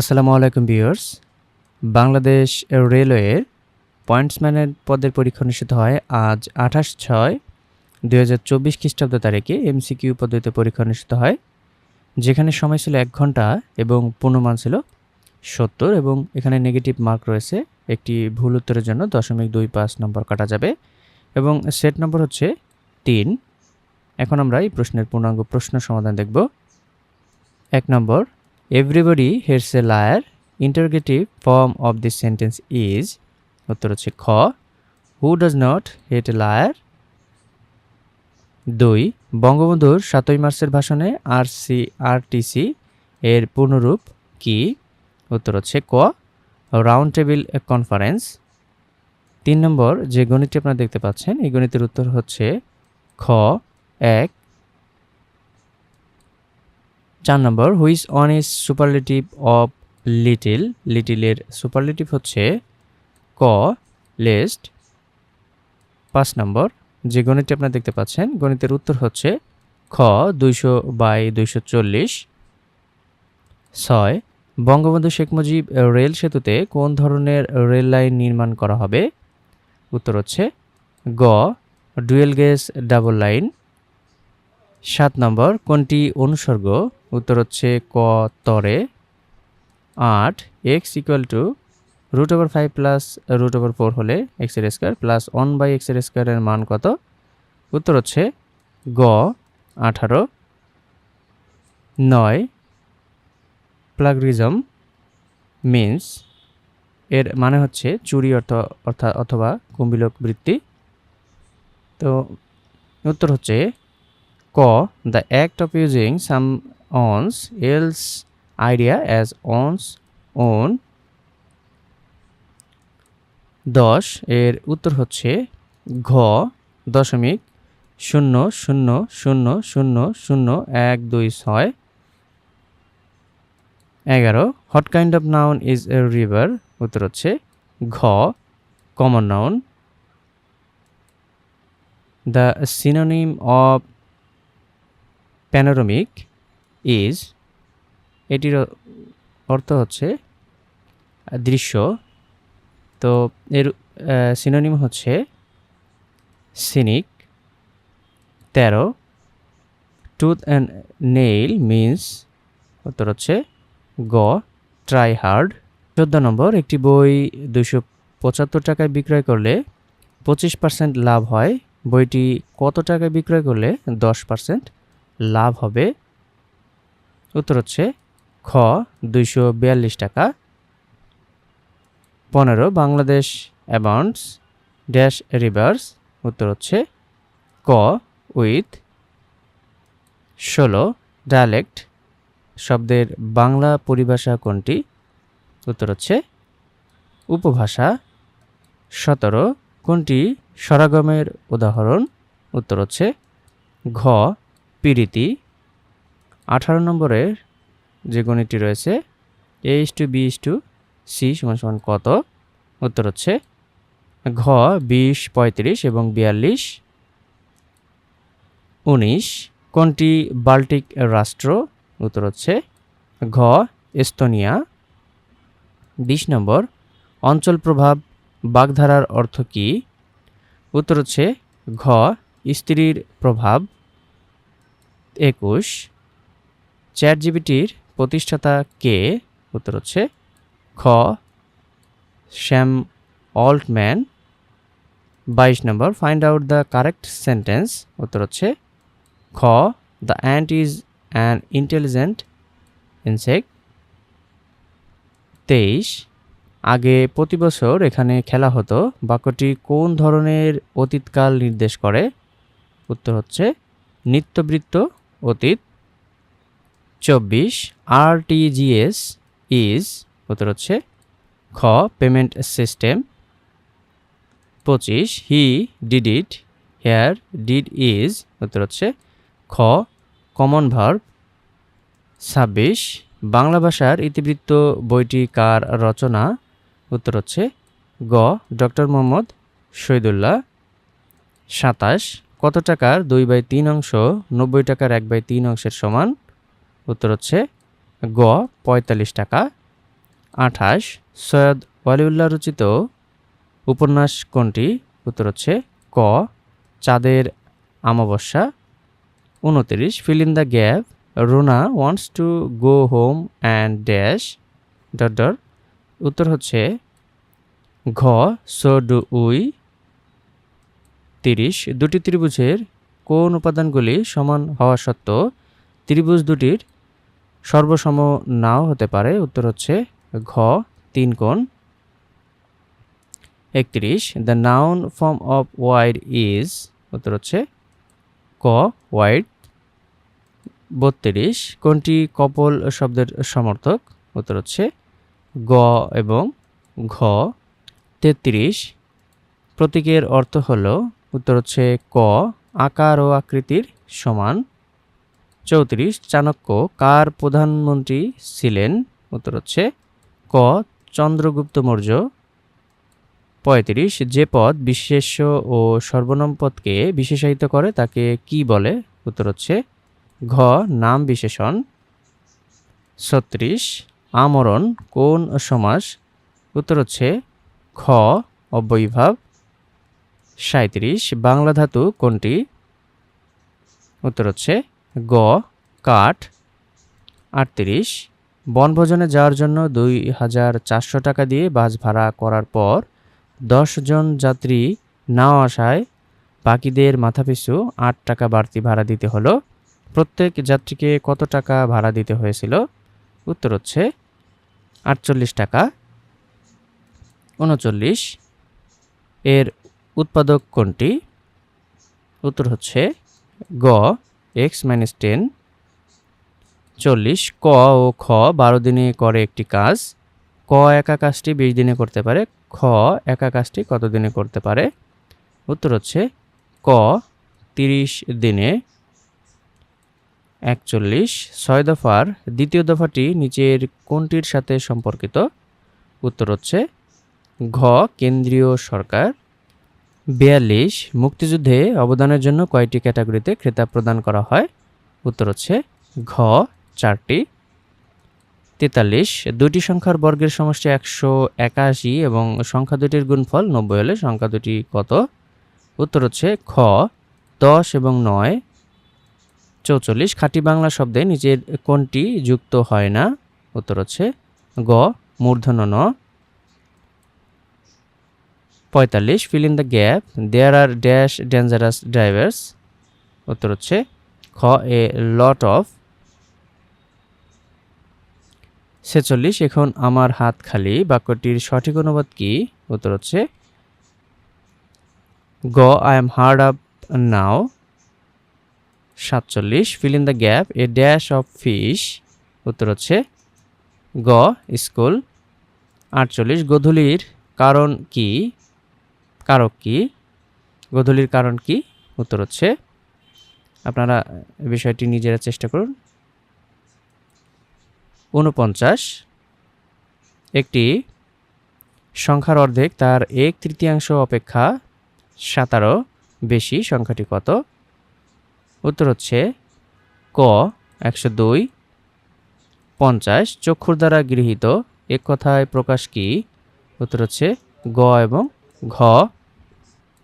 আসসালামু আলাইকুম ভিউয়ার্স। বাংলাদেশ রেলওয়ের পয়েন্টসম্যানের পদের পরীক্ষা অনুষ্ঠিত হয় আজ আঠাশ ছয় দুই হাজার চব্বিশ খ্রিস্টাব্দ তারিখে এমসিকিউ পদ্ধতিতে পরীক্ষা অনুষ্ঠিত হয়, যেখানে সময় ছিল এক ঘণ্টা এবং পূর্ণমান ছিল সত্তর এবং এখানে নেগেটিভ মার্ক রয়েছে। একটি ভুল উত্তরের জন্য দশমিক দুই পাঁচ নম্বর কাটা যাবে এবং সেট নম্বর হচ্ছে তিন। এখন আমরা এই প্রশ্নের পূর্ণাঙ্গ প্রশ্ন সমাধান দেখব। এক নম্বর everybody hates a liar interrogative form of this sentence is উত্তর হচ্ছে খ who does not hate a liar দুই, বঙ্গবন্ধুর সাতই মার্চের ভাষণে আর সি আর টিসি এর পূর্ণরূপ কি? উত্তর হচ্ছে ক রাউন্ড টেবিল কনফারেন্স তিন নম্বর যে গণিতটি আপনারা দেখতে পাচ্ছেন, এই গণিতের উত্তর হচ্ছে খ, এক চার নম্বর which one is superlative of little লিটিলের superlative হচ্ছে ক লেস্ট পাঁচ নম্বর, যে গণিতটি আপনারা দেখতে পাচ্ছেন, গণিতের উত্তর হচ্ছে খ, দুইশো বাই দুইশো চল্লিশ। ছয়, বঙ্গবন্ধু শেখ মুজিব রেল সেতুতে কোন ধরনের রেল লাইন নির্মাণ করা হবে? উত্তর হচ্ছে গ, ডুয়েল গেজ ডাবল লাইন। সাত নম্বর, কোনটি অনুসর্গ? উত্তর হচ্ছে ক, তরে। আট x equal to root over five plus root over four হলে এক্সের স্কোয়ার প্লাস ওয়ান বাই এক্সের স্কোয়ারের মান কত? উত্তর হচ্ছে গ, আঠারো। নয় প্লাগরিজম মিন্স এর মানে হচ্ছে চুরি অর্থ অর্থাৎ অথবা কুম্বিলক বৃত্তি। তো উত্তর হচ্ছে ক the act of using some one's else idea as one's own দশ এর উত্তর হচ্ছে ঘ দশমিক শূন্য শূন্য শূন্য শূন্য শূন্য এক দুই ছয়। এগারো what kind of noun is a river উত্তর হচ্ছে ঘ common noun the synonym of panoramic is এটির অর্থ হচ্ছে দৃশ্য। তো এর সিনোনিম হচ্ছে সিনিক তেরো টুথ অ্যান্ড নেইল মিন্স উত্তর হচ্ছে গ ট্রাই হার্ড চোদ্দ নম্বর, একটি বই দুশো পঁচাত্তর টাকায় বিক্রয় করলে পঁচিশ পার্সেন্ট লাভ হয়। বইটি কত টাকায় বিক্রয় করলে? দশ পার্সেন্ট লাভ হবে। উত্তর হচ্ছে খ, দুইশো বিয়াল্লিশ টাকা। পনেরো, বাংলাদেশ অ্যামাউন্টস, ড্যাশ রিভার্স, উত্তর হচ্ছে ক, উইথ। ষোলো, ডায়ালেক্ট, শব্দের বাংলা পরিভাষা কোনটি? উত্তর হচ্ছে উপভাষা। সতেরো, কোনটি স্বরাগমের উদাহরণ? উত্তর হচ্ছে ঘ, পিরিতি। আঠারো নম্বরের যে গণিতটি রয়েছে A is to B is to C সমান সমান কত? উত্তর হচ্ছে ঘ, বিশ, পঁয়ত্রিশ এবং বিয়াল্লিশ। উনিশ, কোনটি বাল্টিক রাষ্ট্র? উত্তর হচ্ছে ঘ, এস্তোনিয়া। বিশ নম্বর, অঞ্চল প্রভাব বাগধারার অর্থ কী? উত্তর হচ্ছে ঘ, স্ত্রীর প্রভাব। একুশ চ্যাট জিবিটির প্রতিষ্ঠাতা কে? উত্তর হচ্ছে খ, শ্যাম অল্টম্যান। বাইশ নম্বর find out the correct sentence উত্তর হচ্ছে খ the ant is an intelligent insect তেইশ, আগে প্রতি বছর এখানে খেলা হতো, বাক্যটি কোন ধরনের অতীতকাল নির্দেশ করে? উত্তর হচ্ছে নিত্যবৃত্ত অতীত। চব্বিশ আর টিজিএস ইজ উত্তর হচ্ছে খ পেমেন্ট সিস্টেম পঁচিশ he did it here did is উত্তর হচ্ছে খ কমন ভার্ব ছাব্বিশ, বাংলা ভাষার ইতিবৃত্ত বইটি কার রচনা, উত্তর হচ্ছে গ, ডক্টর মোহাম্মদ শহীদুল্লাহ, সাতাশ, কত টাকার দুই বাই তিন অংশ, নব্বই টাকার এক বাই তিন অংশের সমান উত্তর হচ্ছে গ, পঁয়তাল্লিশ টাকা। আঠাশ, সৈয়দ ওয়ালিউল্লাহ রচিত উপন্যাস কোনটি? উত্তর হচ্ছে ক, চাঁদের আমাবস্যা উনতিরিশ, fill in the gap, Rona wants to go home and dash. Dot. উত্তর হচ্ছে ঘ, সো ডু উই। তিরিশ, দুটি ত্রিভুজের কোন উপাদানগুলি সমান হওয়া সত্ত্বেও ত্রিভুজ দুটির সর্বসম নাও হতে পারে। উত্তর হচ্ছে ঘ, তিন কোণ, একত্রিশ। The noun form of wide is উত্তর হচ্ছে ক ওয়াইড বত্রিশ। কোনটি কপল শব্দের সমর্থক? উত্তর হচ্ছে গ এবং ঘ। তেত্রিশ। প্রতীকের অর্থ হল, উত্তর হচ্ছে ক, আকার ও আকৃতির সমান। চৌত্রিশ, চাণক্য, কার প্রধানমন্ত্রী ছিলেন? উত্তর হচ্ছে ক, চন্দ্রগুপ্ত মৌর্য। পঁয়ত্রিশ, যে পদ বিশেষ্য ও সর্বনাম পদকে বিশেষায়িত করে তাকে কি বলে? উত্তর হচ্ছে ঘ, নাম বিশেষণ। ছত্রিশ, আমরণ কোন সমাস উত্তর হচ্ছে খ, অব্যয়ীভাব। সাঁত্রিশ বাংলা ধাতু কোনটি? উত্তর হচ্ছে গ, কাঠ, আটত্রিশ, বনভোজনে যাওয়ার জন্য দুই হাজার চারশো টাকা দিয়ে বাস ভাড়া করার পর জন যাত্রী না আসায় বাকিদের মাথাপিছু আট টাকা বাড়তি ভাড়া দিতে হলো। প্রত্যেক যাত্রীকে কত টাকা ভাড়া দিতে হয়েছিল? উত্তর হচ্ছে আটচল্লিশ টাকা। উনচল্লিশ। এর উৎপাদক কোনটি? উত্তর হচ্ছে গ এক্স মাইনাস টেন চল্লিশ, ক ও খ বারো দিনে করে একটি কাজ। ক একা কাজটি বিশ দিনে করতে পারে, খ একা কাজটি কত দিনে করতে পারে? উত্তর হচ্ছে ক তিরিশ দিনে একচল্লিশ। ছয় দফার, দ্বিতীয় দফাটি নিচের কোনটির সাথে সম্পর্কিত? উত্তর হচ্ছে ঘ, কেন্দ্রীয় সরকার। বিয়াল্লিশ, মুক্তিযুদ্ধে অবদানের জন্য কয়টি ক্যাটাগরিতে খেতাব প্রদান করা হয়? উত্তর হচ্ছে ঘ, চারটি। তেতাল্লিশ দুটি সংখ্যার বর্গের সমষ্টি একশো একাশি এবং সংখ্যা দুটির গুণফল নব্বই হলে সংখ্যা দুটি কত? উত্তর হচ্ছে খ, দশ এবং নয়। চৌচল্লিশ, খাঁটি বাংলা শব্দে নিচের কোনটি যুক্ত হয় না? উত্তর হচ্ছে গ মূর্ধন্য ন পঁয়তাল্লিশ fill in the gap there are dash dangerous drivers উত্তর হচ্ছে খ এ লট অফ ছেচল্লিশ, এখন আমার হাত খালি। বাক্যটির সঠিক অনুবাদ কি? উত্তর হচ্ছে গ I am hard up now সাতচল্লিশ fill in the gap a dash of fish উত্তর হচ্ছে গ স্কুল আটচল্লিশ, গধূলির কারণ কি? কারক কি? গোধূলির কারণ কি? উত্তর হচ্ছে, আপনারা বিষয়টি নিজেরা চেষ্টা করুন। উনপঞ্চাশ একটি সংখ্যার অর্ধেক তার এক তৃতীয়াংশ অপেক্ষা সাতারো, বেশি সংখ্যাটি কত? উত্তর হচ্ছে, ক, একশো দুই, পঞ্চাশ, চক্ষুর দ্বারা গৃহীত। এক কথায় প্রকাশ কি? উত্তর হচ্ছে, গ এবং ঘ,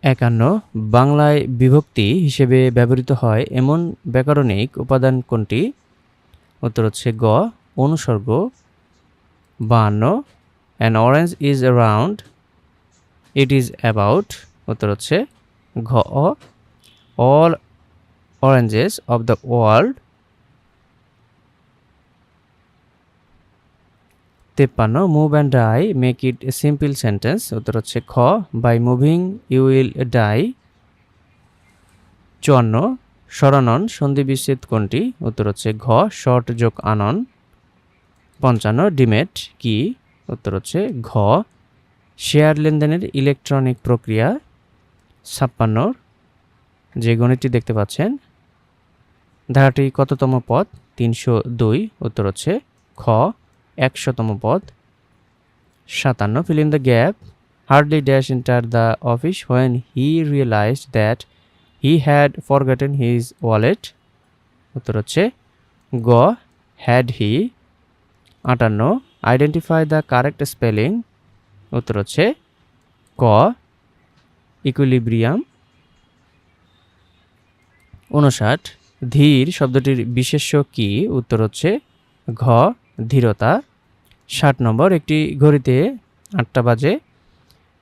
একান্ন, বাংলায় বিভক্তি হিসেবে ব্যবহৃত হয় এমন ব্যাকরণিক উপাদান কোনটি? উত্তর হচ্ছে গ, অনুসর্গ। বান্ন an orange is around it is about উত্তর হচ্ছে ঘ all oranges of the world তেপ্পান্ন move and die make it simple sentence উত্তর হচ্ছে খ by moving you will die চুয়ান্ন সরানন সন্ধি বিচ্ছেদ কোনটি, উত্তর হচ্ছে ঘ শর্ট যোগ আনন। পঞ্চান্ন, ডিমেট, কি, উত্তর হচ্ছে ঘ। শেয়ার লেনদেনের ইলেকট্রনিক প্রক্রিয়া। ছাপ্পান্ন, যে গণিতটি দেখতে পাচ্ছেন, ধারাটি কততম পদ, তিনশো দুই, উত্তর হচ্ছে খ। একশোতম পদ। সাতান্ন fill in the gap hardly dash enter the office when he realized that he had forgotten his wallet উত্তর হচ্ছে গ হ্যাড হি আটান্ন আইডেন্টিফাই দ্য কারেক্ট স্পেলিং উত্তর হচ্ছে ক ইকুইলিব্রিয়াম উনষাট, ধীর, শব্দটির বিশেষ্য কি? উত্তর হচ্ছে ঘ ধীরতা, ষাট নম্বর, একটি ঘড়িতে আটটা বাজে,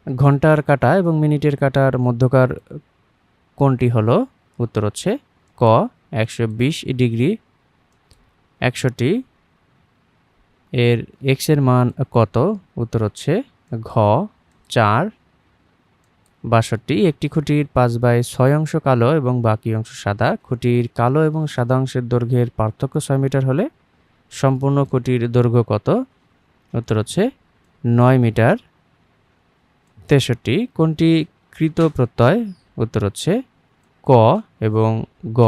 ঘণ্টার কাটা এবং মিনিটের কাটার মধ্যকার কোনটি হলো, উত্তর হচ্ছে ক, একশো বিশ ডিগ্রি একশোটি এর এক্সের মান কত, উত্তর হচ্ছে ঘ, চার, বাষট্টি, একটি খুঁটির পাঁচ বাই ছয় অংশ কালো এবং বাকি অংশ সাদা, খুঁটির কালো এবং সাদা অংশের দৈর্ঘ্যের পার্থক্য ছয় মিটার হলে সম্পূর্ণ খুঁটির দৈর্ঘ্য কত? উত্তর হচ্ছে নয় মিটার তেষট্টি। কোনটি কৃত প্রত্যয়? উত্তর হচ্ছে ক এবং গ।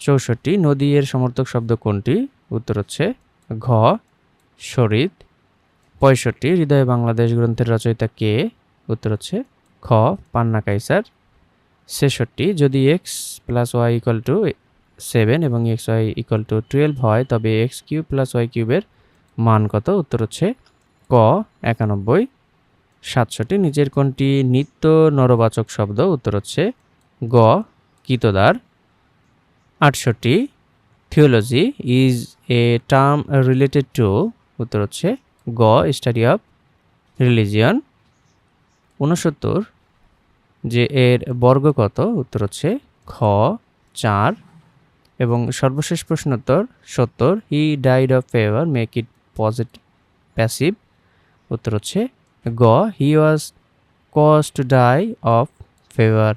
চৌষট্টি। নদী এর সমর্থক শব্দ কোনটি? উত্তর হচ্ছে ঘ। শরীদ পঁয়ষট্টি। হৃদয় বাংলাদেশ গ্রন্থের রচয়িতা কে? উত্তর হচ্ছে খ। পান্না কাইসার। ছেষট্টি। যদি x plus y equal to seven এবং x y equal to twelve হয়, তবে এক্স কিউব প্লাস ওয়াই কিউবের মান কত? উত্তর হচ্ছে ক, একানব্বই, সাতষট্টি। নিচের কোনটি? নিত্য নরবাচক শব্দ, উত্তর হচ্ছে গ, কিতদার, আটষট্টি। Theology is a term related to উত্তর হচ্ছে গ স্টাডি অফ রিলিজিয়ন উনসত্তর যে এর বর্গ কত? উত্তর হচ্ছে খ, চার। এবং সর্বশেষ প্রশ্নোত্তর সত্তর। He died of fever make it positive passive উত্তর হচ্ছে গ। He was caused to die of fever